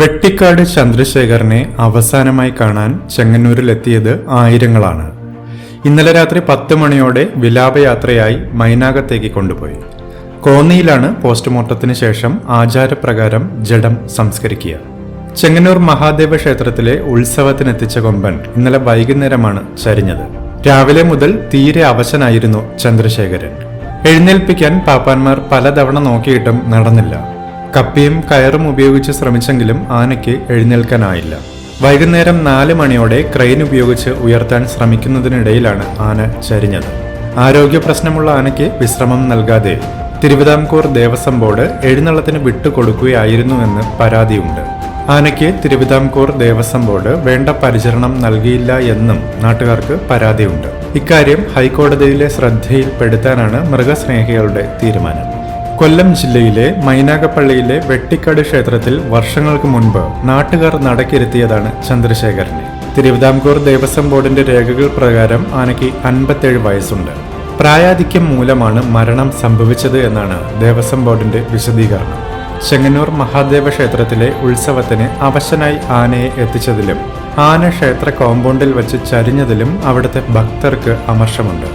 വെട്ടിക്കാട് ചന്ദ്രശേഖരനെ അവസാനമായി കാണാൻ ചെങ്ങന്നൂരിലെത്തിയത് ആയിരങ്ങളാണ്. ഇന്നലെ രാത്രി പത്ത് മണിയോടെ വിലാപയാത്രയായി മൈനാകത്തേക്ക് കൊണ്ടുപോയി. കോന്നിയിലാണ് പോസ്റ്റ്മോർട്ടത്തിന് ശേഷം ആചാരപ്രകാരം ജഡം സംസ്കരിക്കുക. ചെങ്ങന്നൂർ മഹാദേവ ക്ഷേത്രത്തിലെ ഉത്സവത്തിനെത്തിച്ച കൊമ്പൻ ഇന്നലെ വൈകുന്നേരമാണ് ചരിഞ്ഞത്. രാവിലെ മുതൽ തീരെ അവശനായിരുന്നു ചന്ദ്രശേഖരൻ. എഴുന്നേൽപ്പിക്കാൻ പാപ്പാന്മാർ പലതവണ നോക്കിയിട്ടും നടന്നില്ല. കപ്പിയും കയറും ഉപയോഗിച്ച് ശ്രമിച്ചെങ്കിലും ആനയ്ക്ക് എഴുന്നേൽക്കാനായില്ല. വൈകുന്നേരം നാല് മണിയോടെ ക്രെയിൻ ഉപയോഗിച്ച് ഉയർത്താൻ ശ്രമിക്കുന്നതിനിടയിലാണ് ആന ചരിഞ്ഞത്. ആരോഗ്യ പ്രശ്നമുള്ള ആനയ്ക്ക് വിശ്രമം നൽകാതെ തിരുവിതാംകൂർ ദേവസ്വം ബോർഡ് എഴുന്നള്ളത്തിന് വിട്ടുകൊടുക്കുകയായിരുന്നുവെന്ന് പരാതിയുണ്ട്. ആനയ്ക്ക് തിരുവിതാംകൂർ ദേവസ്വം ബോർഡ് വേണ്ട പരിചരണം നൽകിയില്ല എന്നും നാട്ടുകാർക്ക് പരാതിയുണ്ട്. ഇക്കാര്യം ഹൈക്കോടതിയിലെ ശ്രദ്ധയിൽപ്പെടുത്താനാണ് മൃഗസ്നേഹികളുടെ തീരുമാനം. കൊല്ലം ജില്ലയിലെ മൈനാകപ്പള്ളിയിലെ വെട്ടിക്കാട് ക്ഷേത്രത്തിൽ വർഷങ്ങൾക്ക് മുൻപ് നാട്ടുകാർ നടക്കിരുത്തിയതാണ് ചന്ദ്രശേഖരനെ. തിരുവിതാംകൂർ ദേവസ്വം ബോർഡിന്റെ രേഖകൾ പ്രകാരം ആനയ്ക്ക് അൻപത്തേഴ് വയസ്സുണ്ട്. പ്രായാധിക്യം മൂലമാണ് മരണം സംഭവിച്ചത് എന്നാണ് ദേവസ്വം ബോർഡിന്റെ വിശദീകരണം. ചെങ്ങന്നൂർ മഹാദേവ ക്ഷേത്രത്തിലെ ഉത്സവത്തിന് അവശനായി ആനയെ എത്തിച്ചതിലും ആന ക്ഷേത്ര കോമ്പൗണ്ടിൽ വെച്ച് ചരിഞ്ഞതിലും അവിടുത്തെ ഭക്തർക്ക് അമർഷമുണ്ട്.